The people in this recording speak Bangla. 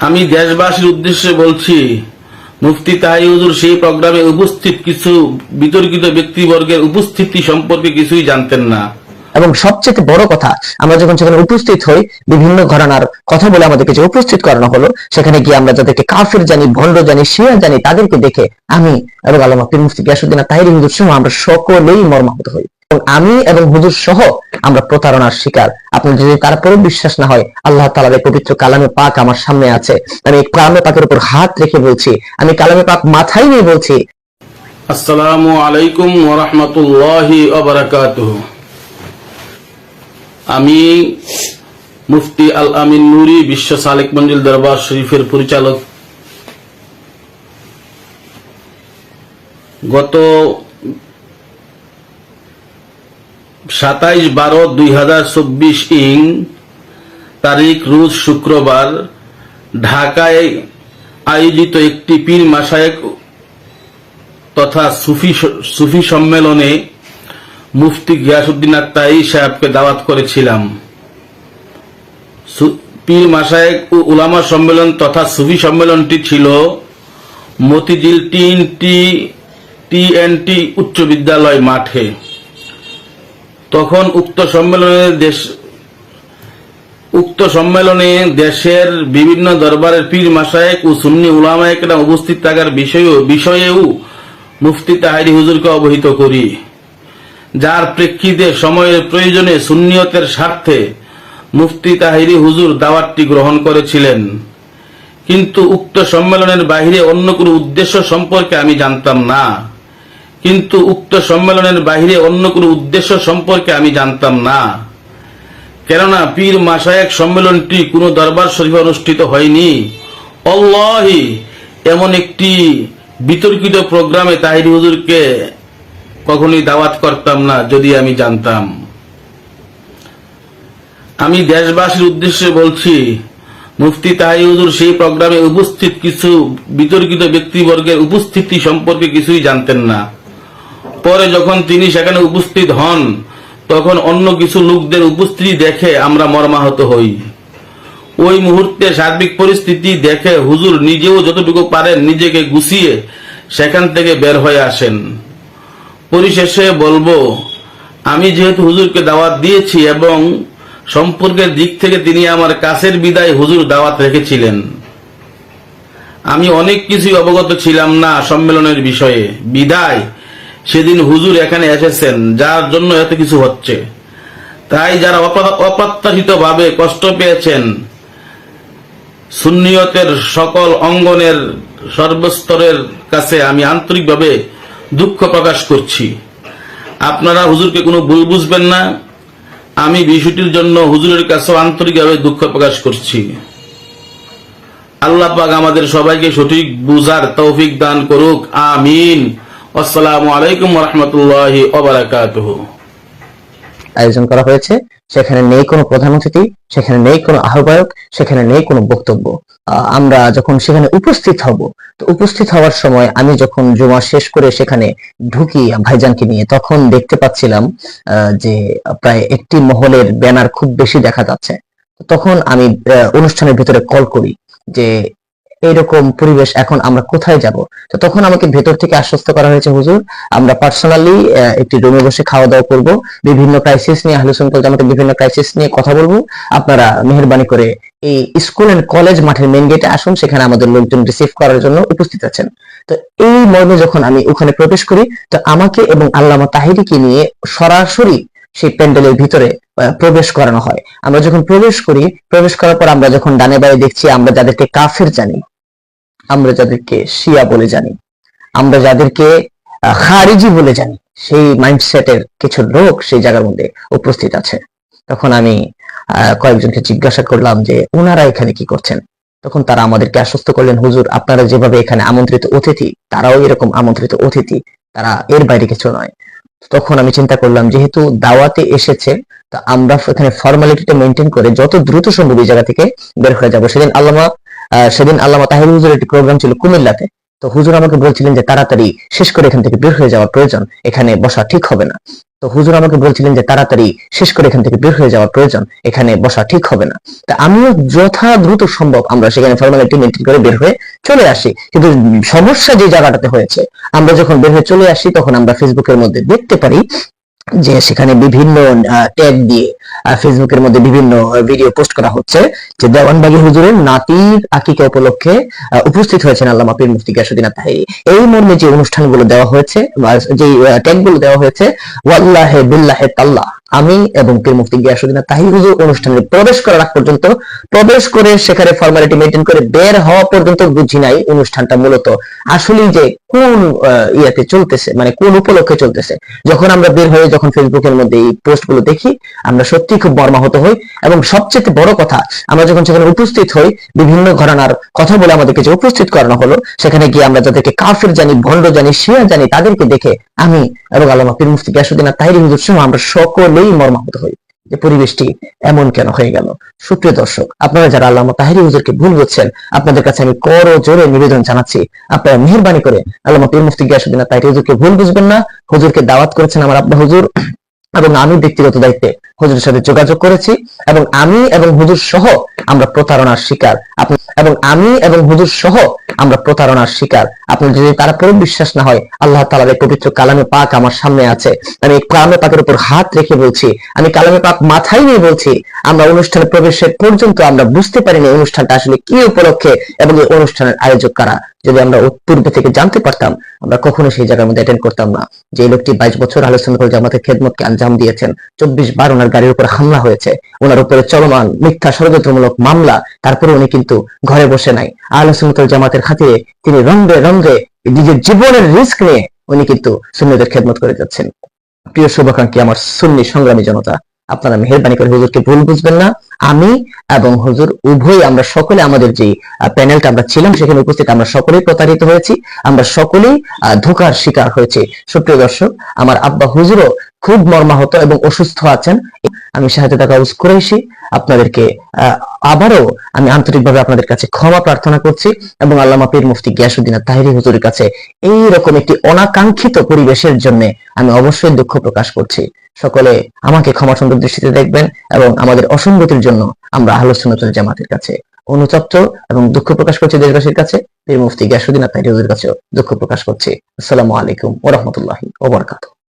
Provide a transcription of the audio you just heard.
আমি দেশবাসীর উদ্দেশ্যে বলছি, মুফতি তাহাই হুজুর সেই প্রোগ্রামে উপস্থিত কিছু বিতর্কিত ব্যক্তিবর্গের উপস্থিতি সম্পর্কে কিছুই জানতেন না। এবং সবচেয়ে বড় কথা, আমরা যখন সেখানে উপস্থিত হই, বিভিন্ন ঘরানার কথা বলে আমাদেরকে যে উপস্থিত করানো হলো, সেখানে গিয়ে আমরা যাদেরকে কাফির জানি, ভণ্ড জানি, শিয়া জানি, তাদেরকে দেখে আমি এবং আল্লামা পীর মুফতি গিয়াসুদ্দিন তাহির হুজুর সহ আমরা সকলেই মর্মাহত হই। এবং আমি এবং হুজুর সহ আমরা প্রতারণার শিকার আপনার যদি তারপরেও বিশ্বাস না হয়, আল্লাহ তালার পবিত্র কালামে পাক আমার সামনে আছে। আমি কালামে পাকের উপর হাত রেখে বলছি, আমি কালামে পাক মাথায় নিয়ে বলছি। আসসালামু আলাইকুম ওরহমতুল্লাহি আমি মুফতি আল আমিন নুরি বিশ্ব সালেক মঞ্জিল দরবার শরীফের পরিচালক। গত সাতাইশ বারো দুই হাজার চব্বিশ ইং তারিখ রোজ শুক্রবার ঢাকায় আয়োজিত একটি পীর মাসায়েক তথা সুফি সুফি সম্মেলনে মুফতি গিয়াসুদ্দিন আত্মাই সাহেবকে দাওয়াত করেছিলাম। পীর মাসায়েক ও উলামা সম্মেলন তথা সুফি সম্মেলনটি ছিল মতিঝিল টিএনটি উচ্চ বিদ্যালয় মাঠে। তখন উক্ত সম্মেলনে দেশ, উক্ত সম্মেলনে দেশের বিভিন্ন দরবারের পীর মাসায়েক ও সুন্নি উলামায়েকরা উপস্থিত থাকার বিষয়েও বিষয়েও মুফতি তাহারি হুজুরকে অবহিত করি। যার প্রেক্ষিতে সময়ের প্রয়োজনে সুন্নিয়তের স্বার্থে মুফতি তাহিরি হুজুর দাওয়াতটি গ্রহণ করেছিলেন। কিন্তু উক্ত সম্মেলনের বাহিরে অন্য কোনো উদ্দেশ্য সম্পর্কে আমি জানতাম না। কিন্তু উক্ত সম্মেলনের বাহিরে অন্য কোনো উদ্দেশ্য সম্পর্কে আমি জানতাম না। কেননা পীর মাসায়েক সম্মেলনটি কোনো দরবার শরীফে অনুষ্ঠিত হয়নি। অল্লাহি এমন একটি বিতর্কিত প্রোগ্রামে তাহির হুজুরকে কখনোই দাওয়াত করতাম না, যদি আমি জানতাম। আমি দেশবাসীর উদ্দেশ্যে বলছি, মুফতি তাহাই হুজুর সেই প্রোগ্রামে উপস্থিত কিছু বিতর্কিত ব্যক্তিবর্গের উপস্থিতি সম্পর্কে কিছুই জানতেন না। পরে যখন তিনি সেখানে উপস্থিত হন, তখন অন্য কিছু লোকদের উপস্থিতি দেখে আমরা মর্মাহত হই। ওই মুহূর্তে সার্বিক পরিস্থিতি দেখে হুজুর নিজেও যতটুকু পারেন নিজেকে গুছিয়ে সেখান থেকে বের হয়ে আসেন। পরিশেষে বলব, আমি যেহেতু হুজুরকে দাওয়াত দিয়েছি এবং সম্পর্কের দিক থেকে তিনি আমার কাছের বিদায় হুজুর দাওয়াত রেখেছিলেন। আমি অনেক কিছুই অবগত ছিলাম না সম্মেলনের বিষয়ে। বিদায় সেদিন হুজুর এখানে এসেছেন, যার জন্য এত কিছু হচ্ছে। তাই যারা অপ্রত্যাশিত ভাবে কষ্ট পেয়েছেন, সুন্নিয়তের সকল অঙ্গনের সর্বস্তরের কাছে আমি আন্তরিকভাবে দুঃখ প্রকাশ করছি। আপনারা হুজুরকে কোনো ভুল বুঝবেন না। আমি বিষয়টির জন্য হুজুরের কাছেও আন্তরিকভাবে দুঃখ প্রকাশ করছি। আল্লাহ পাক আমাদের সবাইকে সঠিক বুঝার তৌফিক দান করুক। আমিন। আসসালামু আলাইকুম রহমতুল্লাহ ওবরাকাতুহ আয়োজন করা হয়েছে, সেখানে নেই কোনো প্রধান অতিথি, সেখানে নেই কোনো আহ্বায়ক, সেখানে নেই কোনো বক্তব্য। আমরা যখন সেখানে উপস্থিত হব, তো উপস্থিত হওয়ার সময় আমি যখন জমা শেষ করে সেখানে ঢুকি ভাইজানকে নিয়ে, তখন দেখতে পাচ্ছিলাম যে প্রায় একটি মহলের ব্যানার খুব বেশি দেখা যাচ্ছে। তখন আমি অনুষ্ঠানের ভিতরে কল করি যে এইরকম পরিবেশ এখন আমরা কোথায় যাব? তো তখন আমাকে ভেতর থেকে আশ্বস্ত করা হয়েছে, হুজুর, আমরা পার্সোনালি একটি রুমে বসে খাওয়া দাওয়া করব, বিভিন্ন ক্রাইসিস নিয়ে আহলুসুন করতে জামাতের বিভিন্ন ক্রাইসিস নিয়ে কথা বলব। আপনারা মেহরবানি করে এই স্কুল এন্ড কলেজ মাঠের মেন গেটে আসুন, সেখানে আমাদের লোকজন রিসিভ করার জন্য উপস্থিত আছেন। তো এই মর্মে যখন আমি ওখানে প্রবেশ করি, তো আমাকে এবং আল্লামা তাহিরিকে নিয়ে সরাসরি সেই প্যান্ডেলের ভিতরে প্রবেশ করানো হয়। আমরা যখন প্রবেশ করি, প্রবেশ করার পর আমরা যখন ডানে বায়ে দেখছি, আমরা যাদেরকে কাফের জানি আমরা যাদেরকে শিয়া বলে জানি, আমরা যাদেরকে খারিজি বলে জানি, সেই মাইন্ডসেটের কিছু লোক সেই জায়গার মধ্যে উপস্থিত আছে। তখন আমি কয়েকজনকে জিজ্ঞাসা করলাম যে, ওনারা এখানে কি করছেন? তখন তারা আমাদেরকে আশ্বস্ত করলেন, হুজুর, আপনারা যেভাবে এখানে আমন্ত্রিত অতিথি, তারাও এরকম আমন্ত্রিত অতিথি, তারা এর বাইরে কিছু নয়। তখন আমি চিন্তা করলাম, যেহেতু দাওয়াতে এসেছে, তা আমরা এখানে ফর্মালিটিটা মেনটেন করে যত দ্রুত সম্ভব এই জায়গা থেকে বের হয়ে যাব। সেদিন আল্লামা সেদিন আল্লামা তাহির হুজুরের একটি প্রোগ্রাম ছিল কুমিল্লাতে। তো হুজুর আমাকে বলছিলেন যে তাড়াতাড়ি শেষ করে এখান থেকে বের হয়ে যাওয়ার প্রয়োজন, এখানে বসা ঠিক হবে না। তো হুজুর আমাকে বলছিলেন যে তাড়াতাড়ি শেষ করে এখান থেকে বের হয়ে যাওয়ার প্রয়োজন, এখানে বসা ঠিক হবে না। তা আমিও যথা দ্রুত সম্ভব আমরা সেখানে ফর্মালিটি মেনটেন করে বের হয়ে চলে আসি। কিন্তু সমস্যা যে জায়গাটাতে হয়েছে, আমরা যখন বের হয়ে চলে আসি, তখন আমরা ফেসবুকের মধ্যে দেখতে পারি যে সেখানে বিভিন্ন ট্যাগ দিয়ে ফেসবুকের মধ্যে বিভিন্ন ভিডিও পোস্ট করা হচ্ছে যে দেওয়ানবাগী হুজুরের নাতির আকিকা উপলক্ষে উপস্থিত হয়েছেন আল্লামা পীর মুফতি গ্যাসুদ্দিন তাহিরি এই মর্মে যে অনুষ্ঠানগুলো দেওয়া হয়েছে যে ট্যাগগুলো দেওয়া হয়েছে, ওয়াল্লাহে বিল্লাহে তাল্লাহ। আমি এবং পীর মুফতি গিয়াসুদ্দিন তাহির হুজুর অনুষ্ঠানে প্রবেশ করার আগ পর্যন্ত প্রবেশ করে সেখানে ফর্মালিটি মেনটেন করে বের হওয়া পর্যন্ত বুঝি নাই অনুষ্ঠানটা মূলত। আসলেই যে কোন ইয়েতে চলতেছে মানে কোন উপলক্ষে চলতেছে। যখন আমরা বের হয়ে যখন ফেসবুকের মধ্যে এই পোস্টগুলো দেখি, আমরা সত্যি খুব মর্মাহত হই। এবং সবচেয়ে বড় কথা, আমরা যখন সেখানে উপস্থিত হই, বিভিন্ন ঘটনার কথা বলে আমাদেরকে যে উপস্থিত করানো হলো, সেখানে গিয়ে আমরা যাদেরকে কাফের জানি, ভণ্ড জানি, শিয়া জানি, তাদেরকে দেখে আমি এবং আল্লামা পীর মুফতি গিয়াসুদ্দিন তাহির হুজুর সহ আমরা সকলেই মর্মাহত হই যে পরিবেশটি এমন কেন হয়ে গেল। সুপ্রিয় দর্শক, আপনারা যারা আল্লামা তাহিরি হুজুরকে ভুল বুঝছেন, আপনাদের কাছে আমি কর জোরে নিবেদন জানাচ্ছি। আপনারা মেহরবানি করে আল্লামা পীর মুফতি গিয়াসুদ্দিন তাহিরি হুজুরকে ভুল বুঝবেন না। হুজুরকে দাওয়াত করেছেন আমার আব্বা হুজুর। এবং আমি ব্যক্তিগত দায়িত্বে হুজুরের সাথে যোগাযোগ করেছি। এবং আমি এবং হুজুর সহ আমরা প্রতারণার শিকার। আপনি এবং আমি এবং হুজুর সহ আমরা প্রতারণার শিকার। আপনার যদি তারপরে বিশ্বাস না হয়, আল্লাহ তালার এই পবিত্র কালামে পাক আমার সামনে আছে। আমি কালামে পাকের উপর হাত রেখে বলছি, আমি কালামে পাক মাথায় নিয়ে বলছি, আমরা অনুষ্ঠানে প্রবেশের পর্যন্ত আমরা বুঝতে পারিনি অনুষ্ঠানটা আসলে কি উপলক্ষে এবং এই অনুষ্ঠানের আয়োজক কারা। যদি আমরা পূর্বে থেকে জানতে পারতাম, আমরা কখনো সেই জায়গার মধ্যে অ্যাটেন্ড করতাম না। যে লোকটি বাইশ বছর আলোচনা করে জামাতের খেদমতকে আঞ্জাম দিয়েছেন, চব্বিশ বার ওনার গাড়ির উপর হামলা হয়েছে। ওনার উপরে চলমান মিথ্যা ষড়যন্ত্রমূলক মামলা তারপরে উনি কিন্তু ঘরে বসে নাই। আলোচনা জামাতের খাতিরে তিনি রঙ্গে রঙ্গে নিজের জীবনের রিস্ক নিয়ে উনি কিন্তু সুন্নিদের খেদমত করে যাচ্ছেন। প্রিয় শুভাকাঙ্ক্ষী, আমার সুন্নি সংগ্রামী জনতা, আপনারা মেহরবানি করে হুজুরকে ভুল বুঝবেন না। আমি এবং হুজুর উভয় আমরা সকলে আমাদের যে প্যানেলটা আমরা ছিলাম, সেখানে উপস্থিত আমরা সকলেই প্রতারিত হয়েছি। আমরা সকলেই ধোঁকার শিকার হয়েছি। সুপ্রিয় দর্শক, আমার আব্বা হুজুরও খুব মর্মাহত এবং অসুস্থ আছেন। আমি সাহায্য টাকা ইউজ করেছি। আপনাদেরকে আবারও আমি আন্তরিকভাবে আপনাদের কাছে ক্ষমা প্রার্থনা করছি এবং আল্লামা পীর মুফতি গিয়াসুদ্দিন তাহিরি হুজুরের কাছে এই রকম একটি অনাকাঙ্ক্ষিত পরিবেশের জন্য আমি অবশ্যই দুঃখ প্রকাশ করছি। সকলে আমাকে ক্ষমা সুন্দর দৃষ্টিতে দেখবেন এবং আমাদের অসঙ্গতির জন্য আমরা আলোচনা জামাতের কাছে অনুতপ্ত এবং দুঃখ প্রকাশ করছি দেশবাসীর কাছে। পীর মুফতি গিয়াসুদ্দিন তাহিরি হুজুরের কাছেও দুঃখ প্রকাশ করছি। আসসালামু আলাইকুম ওরহমতুল্লাহি ওবরকাতুহ